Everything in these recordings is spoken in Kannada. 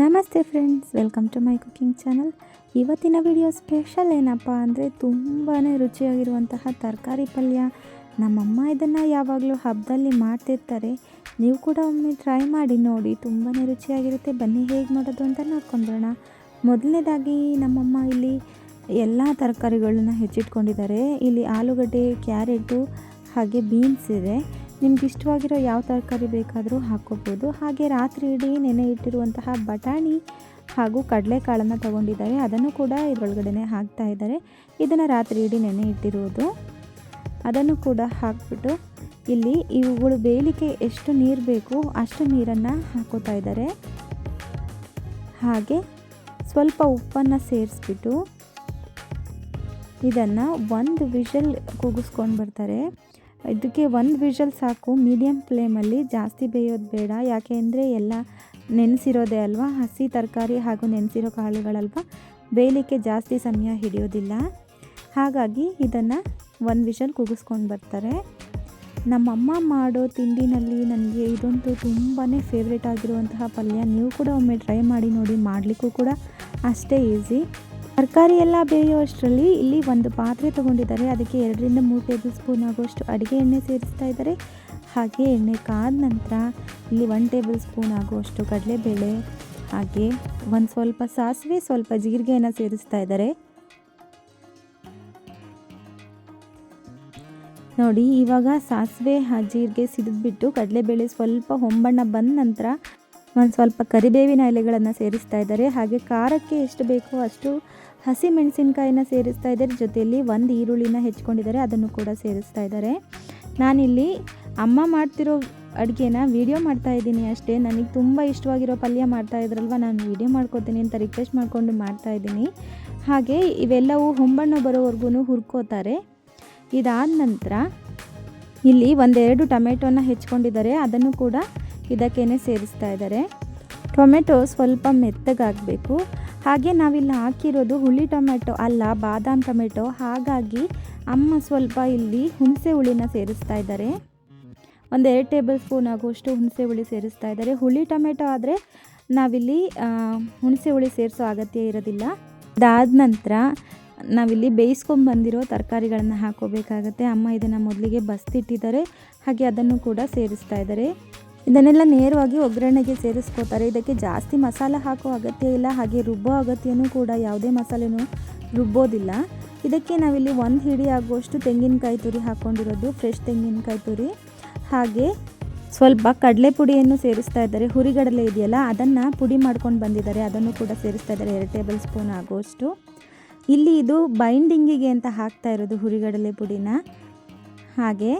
ನಮಸ್ತೆ friends welcome to my cooking channel ಇವತ್ತಿನ ವಿಡಿಯೋ ಸ್ಪೆಷಲ್ ಏನಪ್ಪ ಅಂದರೆ ತುಂಬಾ ರುಚಿಯಾಗಿರುವಂತಹ ತರಕಾರಿ ಪಲ್ಯ. ನಮ್ಮಮ್ಮ ಇದನ್ನು ಯಾವಾಗಲೂ ಹಬ್ಬದಲ್ಲಿ ಮಾಡ್ತಿರ್ತಾರೆ. ನೀವು ಕೂಡ ಒಮ್ಮೆ ಟ್ರೈ ಮಾಡಿ ನೋಡಿ ತುಂಬಾ ರುಚಿಯಾಗಿರುತ್ತೆ. ಬನ್ನಿ ಹೇಗೆ ಮಾಡೋದು ಅಂತ ನೋಡ್ಕೊಂಡ್ಬರೋಣ ಮೊದಲನೇದಾಗಿ ನಮ್ಮಮ್ಮ ಇಲ್ಲಿ ಎಲ್ಲ ತರಕಾರಿಗಳನ್ನ ಹೆಚ್ಚಿಟ್ಕೊಂಡಿದ್ದಾರೆ. ಇಲ್ಲಿ ಆಲೂಗಡ್ಡೆ, ಕ್ಯಾರೆಟು, ಹಾಗೆ ಬೀನ್ಸ್ ಇದೆ. ನಿಮ್ಗೆ ಇಷ್ಟವಾಗಿರೋ ಯಾವ ತರಕಾರಿ ಬೇಕಾದರೂ ಹಾಕ್ಕೋಬೋದು. ಹಾಗೆ ರಾತ್ರಿ ಇಡೀ ನೆನೆ ಇಟ್ಟಿರುವಂತಹ ಬಟಾಣಿ ಹಾಗೂ ಕಡಲೆಕಾಳನ್ನು ತಗೊಂಡಿದ್ದಾರೆ. ಅದನ್ನು ಕೂಡ ಇದರೊಳಗಡೆ ಹಾಕ್ತಾ ಇದ್ದಾರೆ. ಇದನ್ನು ರಾತ್ರಿ ಇಡೀ ನೆನೆ ಇಟ್ಟಿರುವುದು ಅದನ್ನು ಕೂಡ ಹಾಕ್ಬಿಟ್ಟು ಇಲ್ಲಿ ಇವುಗಳು ಬೇಯಲಿಕ್ಕೆ ಎಷ್ಟು ನೀರು ಬೇಕು ಅಷ್ಟು ನೀರನ್ನು ಹಾಕೋತಾ ಇದ್ದಾರೆ. ಹಾಗೆ ಸ್ವಲ್ಪ ಉಪ್ಪನ್ನು ಸೇರಿಸ್ಬಿಟ್ಟು ಇದನ್ನು ಒಂದು ವಿಷಲ್ ಕೂಗಿಸ್ಕೊಂಡು ಬರ್ತಾರೆ. ಇದಕ್ಕೆ ಒಂದು ವಿಷಲ್ ಸಾಕು ಮೀಡಿಯಮ್ ಫ್ಲೇಮಲ್ಲಿ ಜಾಸ್ತಿ ಬೇಯೋದು ಬೇಡ. ಯಾಕೆ ಅಂದರೆ ಎಲ್ಲ ನೆನೆಸಿರೋದೇ ಅಲ್ವಾ? ಹಸಿ ತರಕಾರಿ ಹಾಗೂ ನೆನೆಸಿರೋ ಕಾಳುಗಳಲ್ವ? ಬೇಯಲಿಕ್ಕೆ ಜಾಸ್ತಿ ಸಮಯ ಹಿಡಿಯೋದಿಲ್ಲ. ಹಾಗಾಗಿ ಇದನ್ನು ಒಂದು ವಿಷಲ್ ಕೂಗಿಸ್ಕೊಂಡು ಬರ್ತಾರೆ. ನಮ್ಮಮ್ಮ ಮಾಡೋ ತಿಂಡಿನಲ್ಲಿ ನನಗೆ ಇದಂತೂ ತುಂಬಾ ಫೇವ್ರೇಟ್ ಆಗಿರುವಂತಹ ಪಲ್ಯ. ನೀವು ಕೂಡ ಒಮ್ಮೆ ಟ್ರೈ ಮಾಡಿ ನೋಡಿ, ಮಾಡಲಿಕ್ಕೂ ಕೂಡ ಅಷ್ಟೇ ಈಸಿ ತರಕಾರಿ ಎಲ್ಲ ಬೇಯೋ ಅಷ್ಟರಲ್ಲಿ ಇಲ್ಲಿ ಒಂದು ಪಾತ್ರೆ ತೊಗೊಂಡಿದ್ದಾರೆ. ಅದಕ್ಕೆ ಎರಡರಿಂದ ಮೂರು ಟೇಬಲ್ ಸ್ಪೂನ್ ಆಗುವಷ್ಟು ಅಡುಗೆ ಎಣ್ಣೆ ಸೇರಿಸ್ತಾ ಇದ್ದಾರೆ. ಹಾಗೆ ಎಣ್ಣೆ ಕಾದ ನಂತರ ಇಲ್ಲಿ ಒನ್ ಟೇಬಲ್ ಸ್ಪೂನ್ ಆಗುವಷ್ಟು ಕಡಲೆಬೇಳೆ, ಹಾಗೆ ಒಂದು ಸ್ವಲ್ಪ ಸಾಸಿವೆ, ಸ್ವಲ್ಪ ಜೀರಿಗೆಯನ್ನು ಸೇರಿಸ್ತಾ ಇದ್ದಾರೆ. ನೋಡಿ, ಇವಾಗ ಸಾಸಿವೆ ಜೀರಿಗೆ ಸಿಡಿದ್ಬಿಟ್ಟು ಕಡಲೆಬೇಳೆ ಸ್ವಲ್ಪ ಹೊಂಬಣ್ಣ ಬಂದ ನಂತರ ಒಂದು ಸ್ವಲ್ಪ ಕರಿಬೇವಿನ ಎಲೆಗಳನ್ನು ಸೇರಿಸ್ತಾ ಇದ್ದಾರೆ. ಹಾಗೆ ಖಾರಕ್ಕೆ ಎಷ್ಟು ಬೇಕೋ ಅಷ್ಟು ಹಸಿ ಮೆಣಸಿನಕಾಯಿನ ಸೇರಿಸ್ತಾ ಇದ್ದಾರೆ. ಜೊತೆಯಲ್ಲಿ ಒಂದು ಈರುಳ್ಳಿನ ಹೆಚ್ಕೊಂಡಿದ್ದಾರೆ. ಅದನ್ನು ಕೂಡ ಸೇರಿಸ್ತಾ ಇದ್ದಾರೆ. ನಾನಿಲ್ಲಿ ಅಮ್ಮ ಮಾಡ್ತಿರೋ ಅಡುಗೆನ ವೀಡಿಯೋ ಮಾಡ್ತಾ ಇದ್ದೀನಿ ಅಷ್ಟೇ. ನನಗೆ ತುಂಬ ಇಷ್ಟವಾಗಿರೋ ಪಲ್ಯ ಮಾಡ್ತಾ ಇದ್ರಲ್ವ? ನಾನು ವೀಡಿಯೋ ಮಾಡ್ಕೋತೀನಿ ಅಂತ ರಿಕ್ವೆಸ್ಟ್ ಮಾಡಿಕೊಂಡು ಮಾಡ್ತಾ ಇದ್ದೀನಿ. ಹಾಗೆ ಇವೆಲ್ಲವೂ ಹೊಂಬಣ್ಣು ಬರೋವರೆಗೂ ಹುರ್ಕೋತಾರೆ. ಇದಾದ ನಂತರ ಇಲ್ಲಿ ಒಂದೆರಡು ಟೊಮೆಟೊನ ಹೆಚ್ಕೊಂಡಿದ್ದಾರೆ. ಅದನ್ನು ಕೂಡ ಇದಕ್ಕೇನೆ ಸೇರಿಸ್ತಾ ಇದ್ದಾರೆ. ಟೊಮೆಟೊ ಸ್ವಲ್ಪ ಮೆತ್ತಗಾಗಬೇಕು. ಹಾಗೆ ನಾವಿಲ್ಲಿ ಹಾಕಿರೋದು ಹುಳಿ ಟೊಮೆಟೊ ಅಲ್ಲ, ಬಾದಾಮ್ ಟೊಮೆಟೊ. ಹಾಗಾಗಿ ಅಮ್ಮ ಸ್ವಲ್ಪ ಇಲ್ಲಿ ಹುಣಸೆ ಹುಳಿನ ಸೇರಿಸ್ತಾ ಇದ್ದಾರೆ. ಒಂದೆರಡು ಟೇಬಲ್ ಸ್ಪೂನ್ ಆಗುವಷ್ಟು ಹುಣಸೆ ಹುಳಿ ಸೇರಿಸ್ತಾ ಇದ್ದಾರೆ. ಹುಳಿ ಟೊಮೆಟೊ ಆದರೆ ನಾವಿಲ್ಲಿ ಹುಣಸೆ ಹುಳಿ ಸೇರಿಸೋ ಅಗತ್ಯ ಇರೋದಿಲ್ಲ. ಅದಾದ ನಂತರ ನಾವಿಲ್ಲಿ ಬೇಯಿಸ್ಕೊಂಡು ಬಂದಿರೋ ತರಕಾರಿಗಳನ್ನು ಹಾಕೋಬೇಕಾಗತ್ತೆ. ಅಮ್ಮ ಇದನ್ನು ಮೊದಲಿಗೆ ಬಸ್ತಿಟ್ಟಿದ್ದಾರೆ. ಹಾಗೆ ಅದನ್ನು ಕೂಡ ಸೇರಿಸ್ತಾ ಇದ್ದಾರೆ. ಇದನ್ನೆಲ್ಲ ನೇರವಾಗಿ ಒಗ್ಗರಣೆಗೆ ಸೇರಿಸ್ಕೋತಾರೆ. ಇದಕ್ಕೆ ಜಾಸ್ತಿ ಮಸಾಲೆ ಹಾಕೋ ಅಗತ್ಯ ಇಲ್ಲ. ಹಾಗೆ ರುಬ್ಬೋ ಅಗತ್ಯನೂ ಕೂಡ ಯಾವುದೇ ಮಸಾಲೆನೂ ರುಬ್ಬೋದಿಲ್ಲ. ಇದಕ್ಕೆ ನಾವಿಲ್ಲಿ ಒಂದು ಹಿಡಿ ಆಗುವಷ್ಟು ತೆಂಗಿನಕಾಯಿ ತುರಿ ಹಾಕ್ಕೊಂಡಿರೋದು ಫ್ರೆಶ್ ತೆಂಗಿನಕಾಯಿ ತುರಿ. ಹಾಗೆ ಸ್ವಲ್ಪ ಕಡಲೆ ಪುಡಿಯನ್ನು ಸೇರಿಸ್ತಾ ಇದ್ದಾರೆ. ಹುರಿಗಡಲೆ ಇದೆಯಲ್ಲ, ಅದನ್ನು ಪುಡಿ ಮಾಡ್ಕೊಂಡು ಬಂದಿದ್ದಾರೆ. ಅದನ್ನು ಕೂಡ ಸೇರಿಸ್ತಾ ಇದ್ದಾರೆ. ಎರಡು ಟೇಬಲ್ ಸ್ಪೂನ್ ಆಗುವಷ್ಟು. ಇಲ್ಲಿ ಇದು ಬೈಂಡಿಂಗಿಗೆ ಅಂತ ಹಾಕ್ತಾ ಇರೋದು ಹುರಿಗಡಲೆ ಪುಡಿನ. ಹಾಗೆ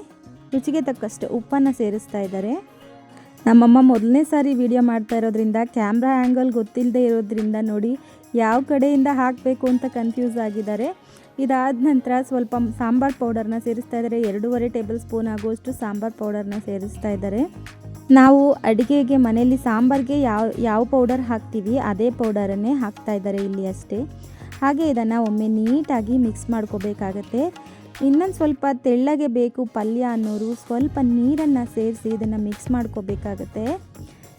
ರುಚಿಗೆ ತಕ್ಕಷ್ಟು ಉಪ್ಪನ್ನು ಸೇರಿಸ್ತಾ ಇದ್ದಾರೆ. ನಮ್ಮಮ್ಮ ಮೊದಲನೇ ಸಾರಿ ವಿಡಿಯೋ ಮಾಡ್ತಾ ಇರೋದ್ರಿಂದ ಕ್ಯಾಮ್ರಾ ಆ್ಯಂಗಲ್ ಗೊತ್ತಿಲ್ಲದೆ ಇರೋದ್ರಿಂದ ನೋಡಿ ಯಾವ ಕಡೆಯಿಂದ ಹಾಕಬೇಕು ಅಂತ ಕನ್ಫ್ಯೂಸ್ ಆಗಿದ್ದಾರೆ. ಇದಾದ ನಂತರ ಸ್ವಲ್ಪ ಸಾಂಬಾರು ಪೌಡರ್ನ ಸೇರಿಸ್ತಾ ಇದ್ದಾರೆ. ಎರಡೂವರೆ ಟೇಬಲ್ ಸ್ಪೂನ್ ಆಗುವಷ್ಟು ಸಾಂಬಾರು ಪೌಡರ್ನ ಸೇರಿಸ್ತಾ ಇದ್ದಾರೆ. ನಾವು ಅಡುಗೆಗೆ ಮನೆಯಲ್ಲಿ ಸಾಂಬಾರಿಗೆ ಯಾವ ಯಾವ ಪೌಡರ್ ಹಾಕ್ತೀವಿ ಅದೇ ಪೌಡರನ್ನೇ ಹಾಕ್ತಾ ಇದ್ದಾರೆ ಇಲ್ಲಿ ಅಷ್ಟೇ. ಹಾಗೆ ಇದನ್ನು ಒಮ್ಮೆ ನೀಟಾಗಿ ಮಿಕ್ಸ್ ಮಾಡ್ಕೋಬೇಕಾಗತ್ತೆ. ಇನ್ನೊಂದು ಸ್ವಲ್ಪ ತೆಳ್ಳಗೆ ಬೇಕು ಪಲ್ಯ ಅನ್ನೋರು ಸ್ವಲ್ಪ ನೀರನ್ನು ಸೇರಿಸಿ ಇದನ್ನು ಮಿಕ್ಸ್ ಮಾಡ್ಕೋಬೇಕಾಗತ್ತೆ.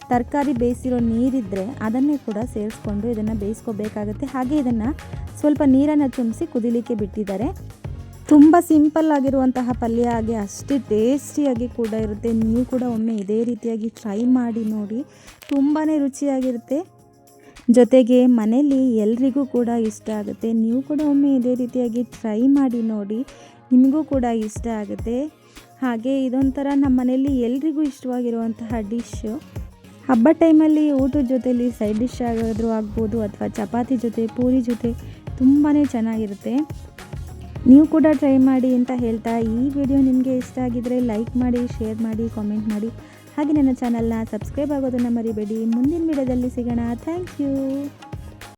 ತರಕಾರಿ ಬೇಯಿಸಿರೋ ನೀರಿದ್ದರೆ ಅದನ್ನೇ ಕೂಡ ಸೇರಿಸ್ಕೊಂಡು ಇದನ್ನು ಬೇಯಿಸ್ಕೋಬೇಕಾಗತ್ತೆ. ಹಾಗೆ ಇದನ್ನು ಸ್ವಲ್ಪ ನೀರನ್ನು ತುಂಬಿಸಿ ಕುದಿಲಿಕ್ಕೆ ಬಿಟ್ಟಿದ್ದಾರೆ. ತುಂಬ ಸಿಂಪಲ್ ಆಗಿರುವಂತಹ ಪಲ್ಯ ಆಗಿ ಅಷ್ಟೇ ಟೇಸ್ಟಿಯಾಗಿ ಕೂಡ ಇರುತ್ತೆ. ನೀವು ಕೂಡ ಒಮ್ಮೆ ಇದೇ ರೀತಿಯಾಗಿ ಟ್ರೈ ಮಾಡಿ ನೋಡಿ. ತುಂಬಾ ರುಚಿಯಾಗಿರುತ್ತೆ. ಜೊತೆಗೆ ಮನೇಲಿ ಎಲ್ರಿಗೂ ಕೂಡ ಇಷ್ಟ ಆಗುತ್ತೆ. ನೀವು ಕೂಡ ಒಮ್ಮೆ ಇದೇ ರೀತಿಯಾಗಿ ಟ್ರೈ ಮಾಡಿ ನೋಡಿ, ನಿಮಗೂ ಕೂಡ ಇಷ್ಟ ಆಗುತ್ತೆ. ಹಾಗೆ ಇದೊಂಥರ ನಮ್ಮ ಮನೆಯಲ್ಲಿ ಎಲ್ರಿಗೂ ಇಷ್ಟವಾಗಿರುವಂತಹ ಡಿಶ್ಶು ಹಬ್ಬ ಟೈಮಲ್ಲಿ ಊಟದ ಜೊತೆಲಿ ಸೈಡ್ ಡಿಶ್ ಆಗಾದರೂ ಆಗ್ಬೋದು ಅಥವಾ ಚಪಾತಿ ಜೊತೆ, ಪೂರಿ ಜೊತೆ ತುಂಬಾ ಚೆನ್ನಾಗಿರುತ್ತೆ. ನೀವು ಕೂಡ ಟ್ರೈ ಮಾಡಿ ಅಂತ ಹೇಳ್ತಾ ಈ ವಿಡಿಯೋ ನಿಮಗೆ ಇಷ್ಟ ಆಗಿದ್ದರೆ ಲೈಕ್ ಮಾಡಿ ಶೇರ್ ಮಾಡಿ ಕಾಮೆಂಟ್ ಮಾಡಿ. ಹಾಗೆ ನನ್ನ ಚಾನಲ್ನ ಸಬ್ಸ್ಕ್ರೈಬ್ ಆಗೋದನ್ನು ಮರಿಬೇಡಿ. ಮುಂದಿನ ವಿಡಿಯೋದಲ್ಲಿ ಸಿಗೋಣ. Thank you